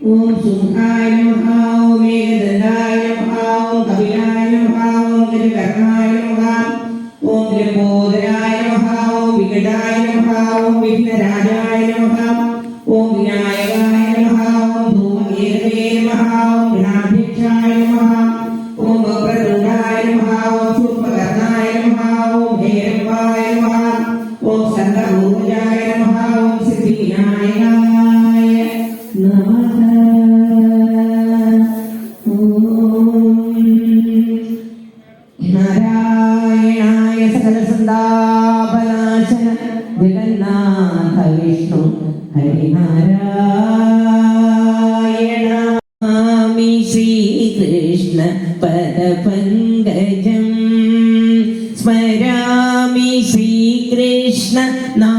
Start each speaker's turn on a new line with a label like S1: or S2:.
S1: ഓം സുഖായ ഓം ഏകദന്തായ നമഃ ഓം കപിലായ നമഃ ഓം ഗജകർണായ നമഃ ഓം ലംബോദരായ നമഃ ഓം വികടായ നമഃ ഓം വിഘ്നരാജായ ഓം വിനായകായ നമഃ ഓം ധൂമകേതവേ നമഃ ഓം ഗണാധ്യക്ഷായ പദപങ്കജം സ്മരാമി ശ്രീകൃഷ്ണ നാ